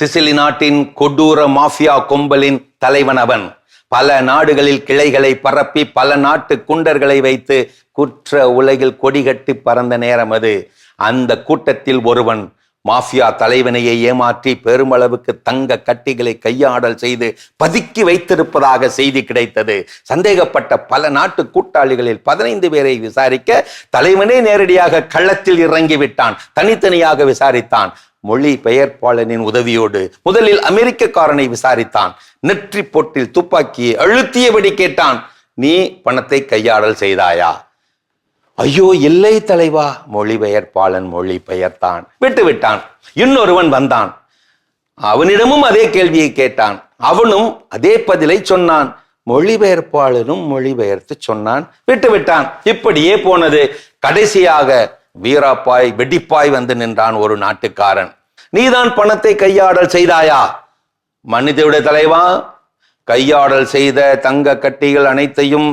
Sicily நாட்டின் கொடூர mafia கும்பலின் தலைவன் அவன். பல நாடுகளில் கிளைகளை பரப்பி பல நாட்டு குண்டர்களை வைத்து குற்ற உலகில் கொடிகட்டி பறந்த நேரம் அது. அந்த கூட்டத்தில் ஒருவன் மாஃபியா தலைவனையை ஏமாற்றி பெருமளவுக்கு தங்க கட்டிகளை கையாடல் செய்து பதுக்கி வைத்திருப்பதாக செய்தி கிடைத்தது. சந்தேகப்பட்ட பல நாட்டு கூட்டாளிகளில் பதினைந்து பேரை விசாரிக்க தலைவனே நேரடியாக கள்ளத்தில் இறங்கி விட்டான். தனித்தனியாக விசாரித்தான். மொழி பெயர்ப்பாளனின் உதவியோடு முதலில் அமெரிக்கக்காரனை விசாரித்தான். நெற்றி பொட்டில் துப்பாக்கியை அழுத்தியபடி கேட்டான். நீ பணத்தை கையாடல் செய்தாயா? ஐயோ இல்லை தலைவா. மொழிபெயர்ப்பாளன் மொழி பெயர்த்தான் விட்டு விட்டான் இன்னொருவன் வந்தான். அவனிடமும் அதே கேள்வியை கேட்டான். அவனும் அதே பதிலை சொன்னான். மொழிபெயர்ப்பாளனும் மொழிபெயர்த்து சொன்னான். விட்டு விட்டான் இப்படியே போனது. கடைசியாக வீராப்பாய் வெடிப்பாய் வந்து நின்றான் ஒரு நாட்டுக்காரன். நீதான் பணத்தை கையாடல் செய்தாயா? மன்னித்துவிட தலைவா கையாடல் செய்த தங்க கட்டிகள் அனைத்தையும்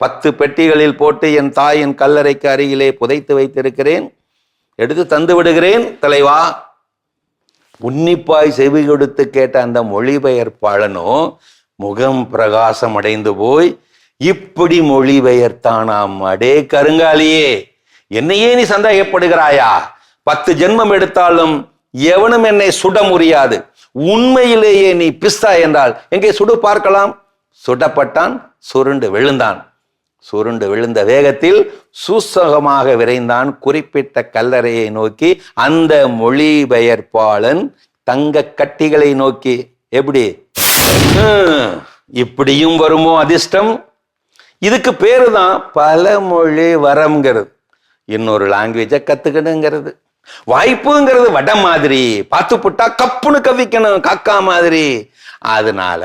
பத்து பெட்டிகளில் போட்டு என் தாயின் கல்லறைக்கு அருகிலே புதைத்து வைத்திருக்கிறேன். எடுத்து தந்து விடுகிறேன். தலைவா உன்னிப்பாய் செவி கொடுத்து கேட்ட அந்த மொழிபெயர்ப்பாளனோ முகம் பிரகாசம் அடைந்து போய் இப்படி மொழிபெயர்த்தானாம் அடே கருங்காலியே என்னையே நீ சந்தேகப்படுகிறாயா? பத்து ஜென்மம் எடுத்தாலும் எவனும் என்னை சுட முடியாது உண்மையிலேயே நீ பிஸ்தா என்றால் எங்கே சுடு பார்க்கலாம்? சுடப்பட்டான் சுருண்டு விழுந்தான். சுருண்டு விழுந்த வேகத்தில் சூசகமாக விரைந்தான் குறிப்பிட்ட கல்லறையை நோக்கி. அந்த மொழிபெயர்ப்பாளன் தங்க கட்டிகளை நோக்கி எப்படி? ஹம், இப்படியும் வருமோ அதிர்ஷ்டம்? இதுக்கு பேரு தான் பலமொழி வரம்ங்கிறது. இன்னொரு லாங்குவேஜை கத்துக்கணுங்கிறது வாய்ப்புங்கிறது வட மாதிரி. பார்த்து புட்டா கப்புன்னு கவிக்கணும் காக்கா மாதிரி. அதனால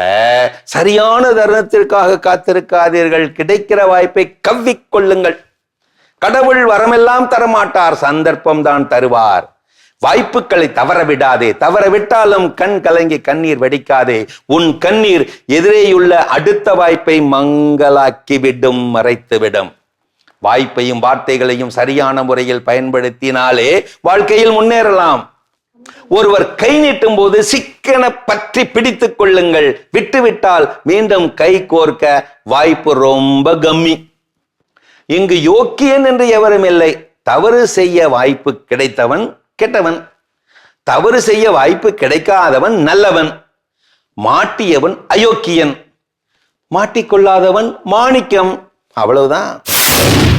சரியான தருணத்திற்காக காத்திருக்காதீர்கள். கிடைக்கிற வாய்ப்பை கவ்விக் கொள்ளுங்கள் கடவுள் வரமெல்லாம் தரமாட்டார் சந்தர்ப்பம் தான் தருவார். வாய்ப்புகளை தவற விடாதே. தவற விட்டாலும் கண் கலங்கி கண்ணீர் வெடிக்காதே. உன் கண்ணீர் எதிரேயுள்ள அடுத்த வாய்ப்பை மங்கலாக்கி விடும் மறைத்துவிடும். வாய்ப்பையும் வார்த்தைகளையும் சரியான முறையில் பயன்படுத்தினாலே வாழ்க்கையில் முன்னேறலாம். ஒருவர் கை நீட்டும் போது சிக்கன பற்றி பிடித்துக் கொள்ளுங்கள். விட்டுவிட்டால் மீண்டும் கை கோர்க்க வாய்ப்பு ரொம்ப கம்மி. இங்கு யோக்கியன் என்று எவரும் இல்லை. தவறு செய்ய வாய்ப்பு கிடைத்தவன் கெட்டவன். தவறு செய்ய வாய்ப்பு கிடைக்காதவன் நல்லவன். மாட்டியவன் அயோக்கியன். மாட்டிக்கொள்ளாதவன் மாணிக்கம். அவ்வளவுதான். you